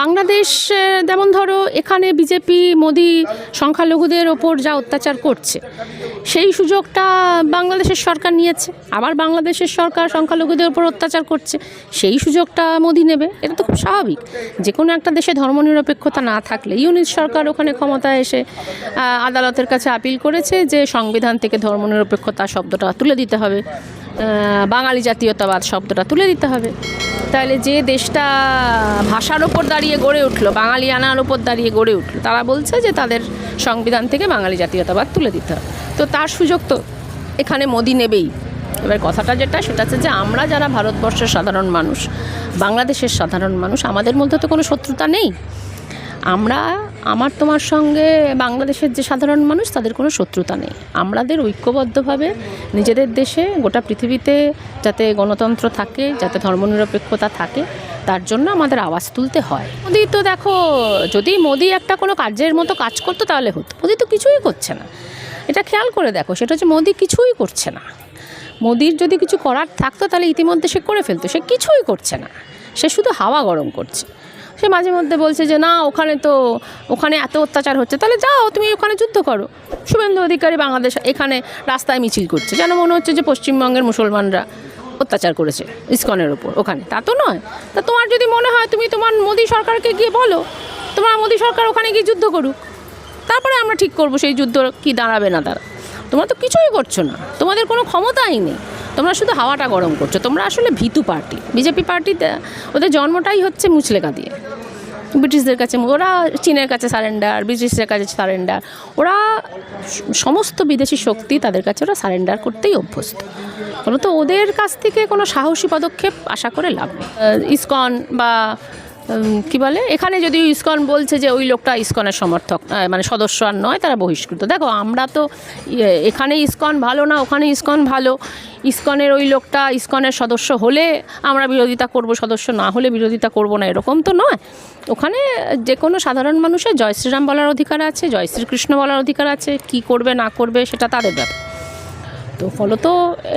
বাংলাদেশ যেমন ধরো এখানে বিজেপি, মোদি সংখ্যালঘুদের ওপর যা অত্যাচার করছে, সেই সুযোগটা বাংলাদেশের সরকার নিয়েছে। আবার বাংলাদেশের সরকার সংখ্যালঘুদের ওপর অত্যাচার করছে, সেই সুযোগটা মোদি নেবে। এটা তো খুব স্বাভাবিক। যে কোনো একটা দেশে ধর্মনিরপেক্ষতা না থাকলে, ইউনিট সরকার ওখানে ক্ষমতায় এসে আদালতের কাছে আপিল করেছে যে সংবিধান থেকে ধর্মনিরপেক্ষতা শব্দটা তুলে দিতে হবে। বাঙালি জাতীয়তাবাদ শব্দটা তুলে দিতে হবে। তাহলে যে দেশটা ভাষার ওপর দাঁড়িয়ে গড়ে উঠল বাঙালি আনার ওপর দাঁড়িয়ে গড়ে উঠল, তারা বলছে যে তাদের সংবিধান থেকে বাঙালি জাতীয়তাবাদ তুলে দিতে হবে। তো তার সুযোগ তো এখানে মোদি নেবেই। এবার কথাটা যেটা, সেটা হচ্ছে যে আমরা যারা ভারতবর্ষের সাধারণ মানুষ, বাংলাদেশের সাধারণ মানুষ, আমাদের মধ্যে তো কোনো শত্রুতা নেই। আমরা আমার তোমার সঙ্গে বাংলাদেশের যে সাধারণ মানুষ, তাদের কোনো শত্রুতা নেই। আমাদের ঐক্যবদ্ধভাবে নিজেদের দেশে, গোটা পৃথিবীতে যাতে গণতন্ত্র থাকে, যাতে ধর্মনিরপেক্ষতা থাকে, তার জন্য আমাদের আওয়াজ তুলতে হয়। মোদি তো দেখো, যদি মোদি একটা কোনো কার্যের মতো কাজ করতো, তাহলে হতো। মোদি তো কিছুই করছে না। এটা খেয়াল করে দেখো, সেটা হচ্ছে মোদি কিছুই করছে না। মোদির যদি কিছু করার থাকতো, তাহলে ইতিমধ্যে সে করে ফেলতো। সে কিছুই করছে না। সে শুধু হাওয়া গরম করছে। সে মাঝে মধ্যে বলছে যে, না, ওখানে তো, ওখানে এত অত্যাচার হচ্ছে। তাহলে যাও, তুমি ওখানে যুদ্ধ করো। শুভেন্দু অধিকারী বাংলাদেশ এখানে রাস্তায় মিছিল করছে। যেন মনে হচ্ছে যে পশ্চিমবঙ্গের মুসলমানরা অত্যাচার করেছে ইসকনের ওপর ওখানে। তা তো নয়। তা তোমার যদি মনে হয়, তুমি তোমার মোদী সরকারকে গিয়ে বলো, তোমার মোদী সরকার ওখানে গিয়ে যুদ্ধ করুক। তারপরে আমরা ঠিক করব, সেই যুদ্ধ কি দাঁড়াবে না দাঁড়া তোমরা তো কিছুই করছ না। তোমাদের কোনো ক্ষমতাই নেই। তোমরা শুধু হাওয়াটা গরম করছ। তোমরা আসলে ভীতু পার্টি। বিজেপি পার্টিতে ওদের জন্মটাই হচ্ছে মুচলেকা দিয়ে। ব্রিটিশদের কাছে ওরা চীনের কাছে সারেন্ডার, ব্রিটিশদের কাছে সারেন্ডার। ওরা সমস্ত বিদেশি শক্তি তাদের কাছে ওরা সারেন্ডার করতেই অভ্যস্ত। ফলত ওদের কাছ থেকে কোনো সাহসী পদক্ষেপ আশা করে লাভ ইসকন বা কি বলে? এখানে যদি ইসকন বলছে যে ওই লোকটা ইস্কনের সমর্থক মানে সদস্য আর নয় তারা বহিষ্কৃত। দেখো আমরা তো ইয়ে, এখানে ইসকন ভালো না ওখানে ইসকন ভালো। ইস্কনের ওই লোকটা ইসকনের সদস্য হলে আমরা বিরোধিতা করব সদস্য না হলে বিরোধিতা করব না এরকম তো নয়। ওখানে যে কোনো সাধারণ মানুষের জয় শ্রীরাম বলার অধিকার আছে জয় শ্রীকৃষ্ণ বলার অধিকার আছে কি করবে না করবে সেটা তাদের ব্যাপার। তো ফলত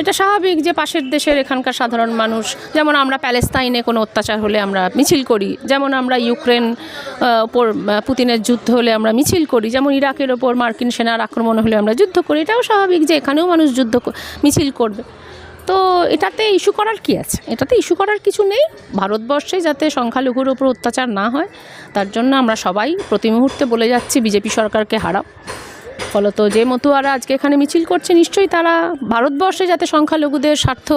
এটা স্বাভাবিক যে পাশের দেশের এখানকার সাধারণ মানুষ, যেমন আমরা প্যালেস্তাইনে কোনো অত্যাচার হলে আমরা মিছিল করি, যেমন আমরা ইউক্রেন ওপর পুতিনের যুদ্ধ হলে আমরা মিছিল করি, যেমন ইরাকের ওপর মার্কিন সেনার আক্রমণ হলে আমরা যুদ্ধ করি, এটাও স্বাভাবিক যে এখানেও মানুষ যুদ্ধ মিছিল করবে। তো এটাতে ইস্যু করার কি আছে? এটাতে ইস্যু করার কিছু নেই। ভারতবর্ষে যাতে সংখ্যালঘুর ওপর অত্যাচার না হয়, তার জন্য আমরা সবাই প্রতি মুহূর্তে বলে যাচ্ছি, বিজেপি সরকারকে হারাও। ফলত যে মতুয়ারা আজকে এখানে মিছিল করছে, নিশ্চয়ই তারা ভারতবর্ষে যাতে সংখ্যালঘুদের স্বার্থ,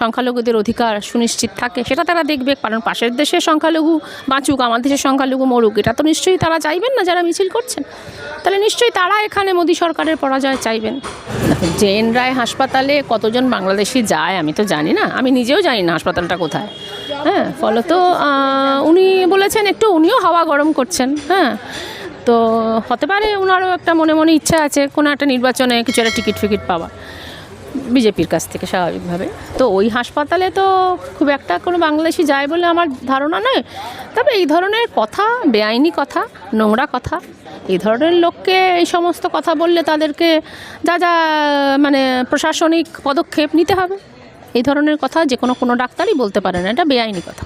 সংখ্যালঘুদের অধিকার সুনিশ্চিত থাকে, সেটা তারা দেখবে। কারণ পাশের দেশের সংখ্যালঘু বাঁচুক, আমার দেশের সংখ্যালঘু মরুক, এটা তো নিশ্চয়ই তারা চাইবেন না যারা মিছিল করছেন। তাহলে নিশ্চয়ই তারা এখানে মোদী সরকারের পরাজয় চাইবেন। জেএন রায় হাসপাতালে কতজন বাংলাদেশি যায় আমি তো জানি না, আমি নিজেও জানি না হাসপাতালটা কোথায়। হ্যাঁ ফলত উনি বলেছেন একটু, উনিও হাওয়া গরম করছেন হ্যাঁ। তো হতে পারে ওনারও একটা মনে মনে ইচ্ছা আছে কোনো একটা নির্বাচনে কিছু একটা টিকিট ফিকিট পাওয়া বিজেপির কাছ থেকে স্বাভাবিকভাবে। তো ওই হাসপাতালে তো খুব একটা কোনো বাংলাদেশি যায় বলে আমার ধারণা নয়। তবে এই ধরনের কথা, বেআইনি কথা, নোংরা কথা, এই ধরনের লোককে এই সমস্ত কথা বললে তাদেরকে যা যা মানে প্রশাসনিক পদক্ষেপ নিতে হবে। এই ধরনের কথা যে কোনো কোনো ডাক্তারই বলতে পারে না, এটা বেআইনি কথা।